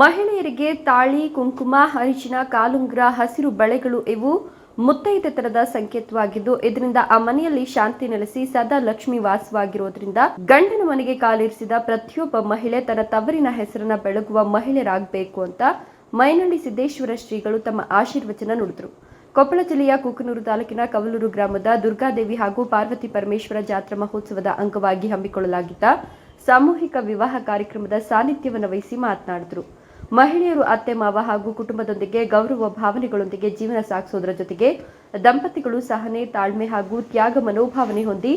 ಮಹಿಳೆಯರಿಗೆ ತಾಳಿ, ಕುಂಕುಮ ಅರಿಶಿನ ಕಾಲುಂಗ್ರ, ಹಸಿರು ಬಳೆಗಳು ಇವು ಮುತ್ತೈದೆತನದ ಸಂಕೇತವಾಗಿದ್ದು, ಇದರಿಂದ ಆ ಮನೆಯಲ್ಲಿ ಶಾಂತಿ ನೆಲೆಸಿ ಸದಾ ಲಕ್ಷ್ಮಿ ವಾಸವಾಗಿರೋದ್ರಿಂದ ಗಂಡನ ಮನೆಗೆ ಕಾಲಿರಿಸಿದ ಪ್ರತಿಯೊಬ್ಬ ಮಹಿಳೆ ತನ್ನ ತವರಿನ ಹೆಸರನ್ನ ಬೆಳಗುವ ಮಹಿಳೆಯರಾಗಬೇಕು ಅಂತ ಮೈನಳ್ಳಿ ಸಿದ್ದೇಶ್ವರ ಶ್ರೀಗಳು ತಮ್ಮ ಆಶೀರ್ವಚನ ನುಡಿದರು. ಕೊಪ್ಪಳ ಜಿಲ್ಲೆಯ ಕುಕನೂರು ತಾಲೂಕಿನ ಕವಲೂರು ಗ್ರಾಮದ ದುರ್ಗಾದೇವಿ ಹಾಗೂ ಪಾರ್ವತಿ ಪರಮೇಶ್ವರ ಜಾತ್ರಾ ಮಹೋತ್ಸವದ ಅಂಗವಾಗಿ ಹಮ್ಮಿಕೊಳ್ಳಲಾಗಿದ್ದ ಸಾಮೂಹಿಕ ವಿವಾಹ ಕಾರ್ಯಕ್ರಮದ ಸಾನ್ನಿಧ್ಯವನ್ನು ವಹಿಸಿ ಮಾತನಾಡಿದರು. ಮಹಿಳೆಯರು ಅತ್ತೆ ಮಾವ ಹಾಗೂ ಕುಟುಂಬದೊಂದಿಗೆ ಗೌರವ ಭಾವನೆಗಳೊಂದಿಗೆ ಜೀವನ ಸಾಗಿಸೋದರ ಜೊತೆಗೆ ದಂಪತಿಗಳು ಸಹನೆ, ತಾಳ್ಮೆ ಹಾಗೂ ತ್ಯಾಗ ಮನೋಭಾವನೆ ಹೊಂದಿ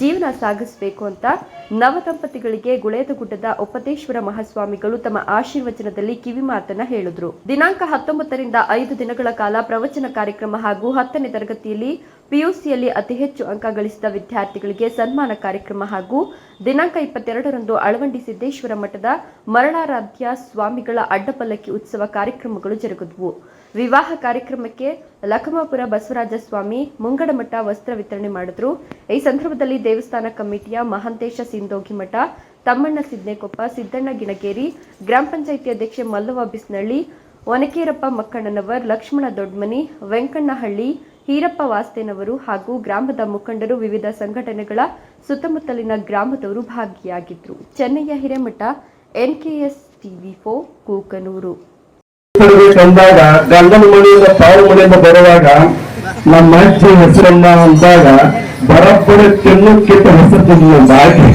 ಜೀವನ ಸಾಗಿಸಬೇಕು ಅಂತ ನವ ದಂಪತಿಗಳಿಗೆ ಗುಳೇದಗುಡ್ಡದ ಒಪ್ಪತೇಶ್ವರ ಮಹಾಸ್ವಾಮಿಗಳು ತಮ್ಮ ಆಶೀರ್ವಚನದಲ್ಲಿ ಕಿವಿ ಮಾತನ್ನ ಹೇಳಿದ್ರು. ದಿನಾಂಕ ಹತ್ತೊಂಬತ್ತರಿಂದ ಐದು ದಿನಗಳ ಕಾಲ ಪ್ರವಚನ ಕಾರ್ಯಕ್ರಮ ಹಾಗೂ ಹತ್ತನೇ ತರಗತಿಯಲ್ಲಿ ಪಿಯುಸಿಯಲ್ಲಿ ಅತಿ ಹೆಚ್ಚು ಅಂಕ ಗಳಿಸಿದ ವಿದ್ಯಾರ್ಥಿಗಳಿಗೆ ಸನ್ಮಾನ ಕಾರ್ಯಕ್ರಮ ಹಾಗೂ ದಿನಾಂಕ ಇಪ್ಪತ್ತೆರಡರಂದು ಅಳವಂಡಿ ಸಿದ್ದೇಶ್ವರ ಮಠದ ಮರಣಾರಾಧ್ಯ ಸ್ವಾಮಿಗಳ ಅಡ್ಡಪಲ್ಲಕ್ಕಿ ಉತ್ಸವ ಕಾರ್ಯಕ್ರಮಗಳು ಜರುಗಿದವು. ವಿವಾಹ ಕಾರ್ಯಕ್ರಮಕ್ಕೆ ಲಖಮಾಪುರ ಬಸವರಾಜ ಸ್ವಾಮಿ ಮುಂಗಡಮಠ ವಸ್ತ್ರ ವಿತರಣೆ ಮಾಡಿದ್ರು. ಈ ಸಂದರ್ಭದಲ್ಲಿ ದೇವಸ್ಥಾನ ಕಮಿಟಿಯ ಮಹಂತೇಶ ಸಿಂದೋಗಿ ಮಠ, ತಮ್ಮಣ್ಣ ಸಿದ್ನೇಕೊಪ್ಪ, ಸಿದ್ದಣ್ಣ ಗಿಣಗೇರಿ, ಗ್ರಾಮ ಪಂಚಾಯಿತಿ ಅಧ್ಯಕ್ಷೆ ಮಲ್ಲವ ಬಿಸ್ನಳ್ಳಿ ಒನಕೇರಪ್ಪ ಮಕ್ಕಣ್ಣನವರ್, ಲಕ್ಷ್ಮಣ ದೊಡ್ಮನಿ, ವೆಂಕಣ್ಣಹಳ್ಳಿ, ಹೀರಪ್ಪ ವಾಸ್ತೇನವರು ಹಾಗೂ ಗ್ರಾಮದ ಮುಖಂಡರು ವಿವಿಧ ಸಂಘಟನೆಗಳ ಸುತ್ತಮುತ್ತಲಿನ ಗ್ರಾಮದವರು ಭಾಗಿಯಾಗಿದ್ದರು ಚೆನ್ನಯ್ಯ ಹಿರೇಮಠ, ಎನ್ಕೆಎಸ್ ಟಿವಿ ಫೋ ಕೂಕನೂರು. ಮನೆಯಿಂದ ಪಾವು ಮನೆಯಿಂದ ಬರುವಾಗ ನಮ್ಮ ಅಜ್ಜಿ ಹೆಸರನ್ನ ಅಂದಾಗ ಬರಬ್ಬರ ತಿನ್ನಕ್ಕಿಂತ ಹೆಸರು ತಿನ್ನಲು ಬಾಕಿ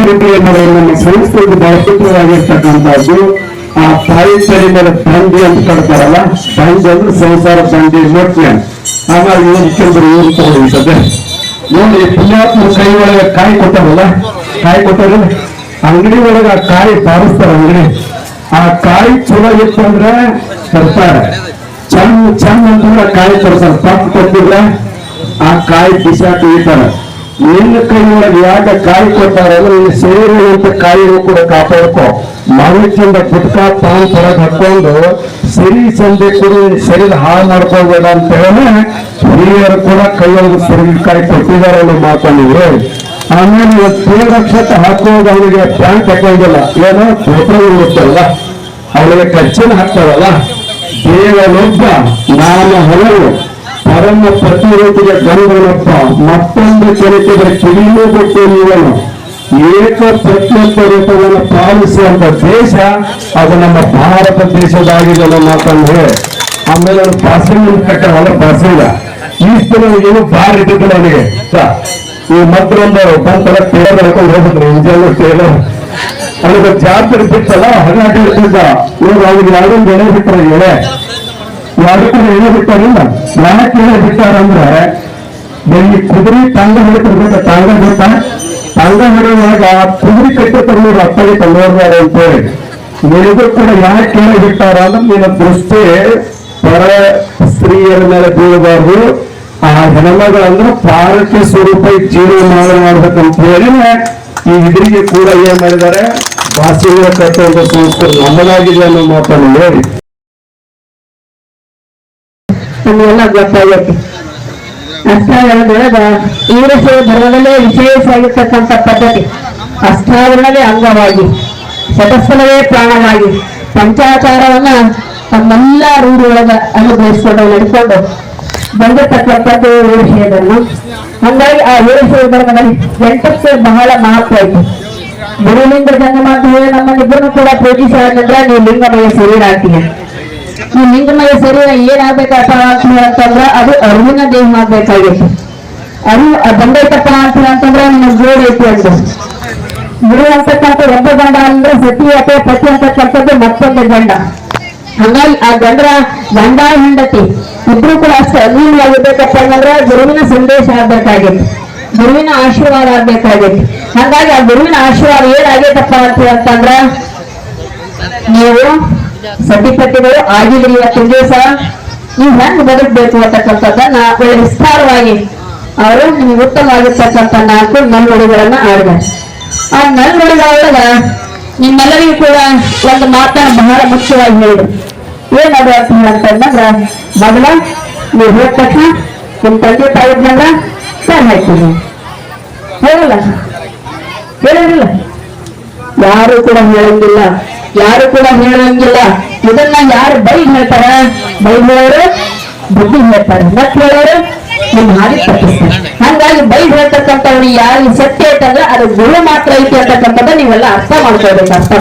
ರೀತಿ ಏನಾದ್ರು ನಮ್ಮ ಸಂಸ್ಕೃತಿ ಬಹುತೇಕವಾಗಿರ್ತಕ್ಕಂಥದ್ದು ಆ ತಾಯಿ ತಲೆ ಮೇಲೆ ಬಂಡಿ ಅಂತ ಕಟ್ತಾರಲ್ಲ, ಬಂಡಿ ಅಂದ್ರೆ ಸಂಸಾರ ಬಂಡಿ ಮುಖ್ಯ ಹಾಗಾಗಿ ಏನು ಸದ್ಯ ನೋಡಿ ಪುಣ್ಯಾತ್ಮ ಕೈ ಒಳಗೆ ಕಾಯಿ ಕೊಟ್ಟಾರಲ್ಲ, ಕಾಯಿ ಕೊಟ್ಟಾರ? ಅಂಗಡಿ ಒಳಗೆ ಆ ಕಾಯಿ ಬಾರಿಸ್ತಾರ ಅಂಗಡಿ. ಆ ಕಾಯಿ ಚಲೋ ಇತ್ತು ಅಂದ್ರೆ ತರ್ತಾರೆ ಚಂದ ಚಂದ ಅಂತಂದ್ರೆ ಕಾಯಿ ತರ್ತಾರೆ ತಪ್ಪು ಕೊಟ್ಟಿಲ್ಲ ಆ ಕಾಯಿ ಬಿಸಾಕಿ ಇಡ್ತಾರೆ. ನಿನ್ನ ಕೈ ಒಳಗೆ ಯಾಕೆ ಕಾಯಿ ಕೊಟ್ಟಾರ ಅಂದ್ರೆ ನಿನ್ನ ಶರೀರವಂತ ಕಾಯಿ ಕೂಡ ಕಾಪಾಡ್ಕೋ. ಮಗುಚಿಂದ ಗುಟ್ಕ ಪಾನ್ ಹೊರಗೆ ಹಾಕೊಂಡು ಸರಿ ಸಂಧಿ ಕೂಡ ಶರೀರ ಹಾಳು ಮಾಡ್ಕೋಬೇಡ ಅಂತ ಹೇಳಿ ಹಿರಿಯರು ಕೂಡ ಕೈಯೊಳಗೆ ಕಾಯಿ ಕೊಟ್ಟಿದ್ದಾರೆ ಅನ್ನೋ ಮಾತಂದಿದ್ರು ಆಮೇಲೆ ಇವತ್ತು ದೇವರಕ್ಷತೆ ಹಾಕೋದು ಅವನಿಗೆ ಪ್ಯಾಂಟ್ ಹಾಕೋದಿಲ್ಲ ಏನೋ ಫೋಟೋ ಇರುತ್ತಲ್ಲ, ಅವಳಿಗೆ ಕಚ್ಚಿನ ಹಾಕ್ತಾರಲ್ಲ. ದೇವನೊಬ್ಬ, ನಾನು ಹಲವು ಪರಮ ಪ್ರತಿರೋಧಿಗೆ ಗಂಗನಪ್ಪ ಮತ್ತೊಂದು ಕೆರೆತಿದ್ರೆ ಕಿವಿಯೂ ನೀವನು ಏಕ ಪ್ರತಿಯೊಬ್ಬ ರೂಪವನ್ನು ಪಾಲಿಸುವಂತ ದೇಶ, ಅದು ನಮ್ಮ ಭಾರತ ದೇಶದಾಗಿದೆ ಅನ್ನೋ ಹೇಳಿ. ಆಮೇಲೆ ಅವ್ರು ಪಾಸಿಂಗ್ ಕಟ್ಟಾವಲ್ಲ ಪಾಸಿಂಗ ಈ ದಿನ ಏನು ಬಾರ್ ಅವನಿಗೆ. ಈ ಮತ್ತೊಂದು ಬಂತರ ಟೇಲರ್ ಹಾಕೊಂಡು ಹೋಗಿದ್ರು ಇಂಜಲ್ ಟೇಲರ್. ಅವನಿಗೆ ಜಾತ್ರೆ ಬಿಟ್ಟಲ್ಲ ಹದಿನಾಟ ಇರ್ತಿದ್ದ ಇವಾಗ ಅವ್ರಿಗೆ ಯಾರೊಂದು ಎಳೆ ಬಿಟ್ಟರೆ ಎಳೆ ಯಾರು ಕೂಡ ಎಳೆ ಬಿಟ್ಟಾರಿಲ್ಲ ಯಾಕೆ ಎಳೆ ಬಿಟ್ಟಾರಂದ್ರೆ ಇಲ್ಲಿ ಕುದುರೆ ತಂಗ ಹಿಡಿತಿರ್ಬೇಕು ತಂಗ ಗೊತ್ತಾ ತಂಗ ಹಿಡಿಯುವಾಗ ಕುದುರೆ ಕಟ್ಟಿ ತಂದವರು ಅಪ್ಪಗೆ ತಂದೋರ್ತಾರೆ ಅಂತೇಳಿ ನಿನಗೂ ಕೂಡ ಯಾಕೆ ಎಳೆ ಬಿಟ್ಟಾರ ಅಂದ್ರೆ ನಿನ್ನ ದೃಷ್ಟಿ ಪರ ಸ್ತ್ರೀಯರ ಮೇಲೆ ಬೀಳಬಾರ್ದು ಆ ಹೆಣ್ಮಗಳಂದ್ರೆ ಪಾರಕ್ಕೆ ಸ್ವರೂಪ ಜೀವನ ಮಾಡ್ಬೇಕಂತ ಹೇಳಿ ಈ ಇದರಿಗೆ ಕೂಡ ಏನ್ ಮಾಡಿದ್ದಾರೆ? ಭಾಷೆಯ ಕಟ್ಟುವಂತ ಸಂಸ್ಕೃತಿ ನಮ್ಮದಾಗಿದೆ ಅನ್ನೋ ಮಾತನ್ನು ಹೇಳಿ. ನಮಗೆಲ್ಲ ಗೊತ್ತಾಗೈತಿ ಅಷ್ಟಾವರಣದೊಳಗ ಈರಸೆ ಧರ್ಮದಲ್ಲೇ ವಿಶೇಷವಾಗಿರ್ತಕ್ಕಂಥ ಪದ್ಧತಿ. ಅಷ್ಟಾವರಣವೇ ಅಂಗವಾಗಿ ಸದಸ್ಯನವೇ ಪ್ರಾಣವಾಗಿ, ಪಂಚಾಚಾರವನ್ನ ತಮ್ಮೆಲ್ಲ ರೂಢಿಯೊಳಗ ಅನುಭವಿಸ್ಕೊಂಡು ನಡ್ಕೊಂಡು ಬಂದಿರ್ತಕ್ಕಂಥದ್ದು ವೀರಶೈವಧರ್ಮ ಹಂಗಾಗಿ ಆ ಏಳು ವಿಷಯದಲ್ಲಿ ಎಂಟಕ್ಕೆ ಬಹಳ ಮಹತ್ವ ಇತ್ತು ಗುರುಲಿಂಗ ಜನ್ಮ ಅಂತ ಹೇಳಿ ನಮ್ಮನ್ನಿಬ್ಬರನ್ನು ಕೂಡ ಪೂಜಿಸಿದ್ರೆ ನೀವು ಲಿಂಗಮಯ ಶರೀರ ಆಗ್ತೀಯ. ಈ ಲಿಂಗಮಯ ಶರೀರ ಏನಾಗ್ಬೇಕಪ್ಪ ಅಂತ ಅಂತಂದ್ರ ಅದು ಅರಿವಿನ ದೇಹ ಆಗ್ಬೇಕಾಗಿತ್ತು. ಅರಿವು ಬಂದೈತಪ್ಪ ಅಂತ ಅಂತಂದ್ರೆ ನಿನ್ನ ಜೋಡ್ ಐತಿ ಅಂತ ಗುರು ಅಂತಕ್ಕಂಥ ಒಬ್ಬ ಗಂಡ ಅಂದ್ರೆ ಸತಿ ಅಥವಾ ಪತಿ ಅಂತಕ್ಕಂಥದ್ದು ಮತ್ತೊಂದು ಗಂಡ. ಹಂಗಾಗಿ ಆ ಗಂಡರ ಗಂಡ ಹೆಂಡತಿ ಇಬ್ರು ಕೂಡ ಅಷ್ಟೇ. ಅಧೀನವಾಗಿರ್ಬೇಕಪ್ಪ ಅಂತಂದ್ರೆ ಗುರುವಿನ ಸಂದೇಶ ಆಗ್ಬೇಕಾಗಿತ್ತು. ಗುರುವಿನ ಆಶೀರ್ವಾದ ಆಗ್ಬೇಕಾಗಿತ್ತು. ಹಾಗಾಗಿ ಆ ಗುರುವಿನ ಆಶೀರ್ವಾದ ಏನಾಗೈತಪ್ಪ ಅಂತ ಅಂತಂದ್ರ ನೀವು ಸತಿಪತಿಗಳು ಆಗಿದ್ರಿ ಇವತ್ತಿನ ದಿವಸ. ನೀವು ಹೆಂಗ್ ಬದುಕಬೇಕು ಅಂತಕ್ಕಂಥದ್ದನ್ನ ಒಳ್ಳೆ ವಿಸ್ತಾರವಾಗಿ ಅವರು ನಿಮ್ಗೆ ಉತ್ತಮವಾಗಿರ್ತಕ್ಕಂಥ ನಾಲ್ಕು ನಲ್ವಡಿಗಳನ್ನ ಆಡಿದ್ದಾರೆ. ಆ ನಲ್ವಡಿಗಳೊಳಗ ನಿಮ್ಮೆಲ್ಲರಿಗೂ ಕೂಡ ಒಂದು ಮಾತನ್ನ ಬಹಳ ಮುಖ್ಯವಾಗಿ ಹೇಳಿದ್ರು ಏನದು ಅಂತ ಅಂತಂದ್ರ ಮೊದಲ ನೀವು ಹೋದ ತಕ್ಷಣ ನಿಮ್ಮ ತಂದೆ ತಾಯಿ ಇದ್ನಂದ್ರ ಸರ್ ಹಾಕ್ತೀನಿ. ಹೇಳಲ್ಲ? ಹೇಳಿರಲಿಲ್ಲ ಯಾರು ಕೂಡ ಹೇಳಂಗಿಲ್ಲ. ಯಾರು ಕೂಡ ಹೇಳಂಗಿಲ್ಲ. ಇದನ್ನ ಯಾರು ಬೈ ಹೇಳ್ತಾರ? ಬೈ ಹೇಳೋರು ಬುದ್ಧಿ ಹೇಳ್ತಾರೆ. ಮತ್ ಹೇಳೋರು ನಿಮ್ ಹಾದಿ ತಪ್ಪಿಸ್ತಾರೆ. ಹಂಗಾಗಿ ಬೈ ಹೇಳ್ತಕ್ಕಂಥವ್ರು ಯಾರು ಸತ್ಯ ಐತಂದ್ರೆ ಅದು ಗುರು ಮಾತ್ರ ಐತಿ ಅಂತಕ್ಕಂಥದ್ದು ನೀವೆಲ್ಲ ಅರ್ಥ ಮಾಡ್ಕೊಳ್ಬೇಕು, ಅರ್ಥ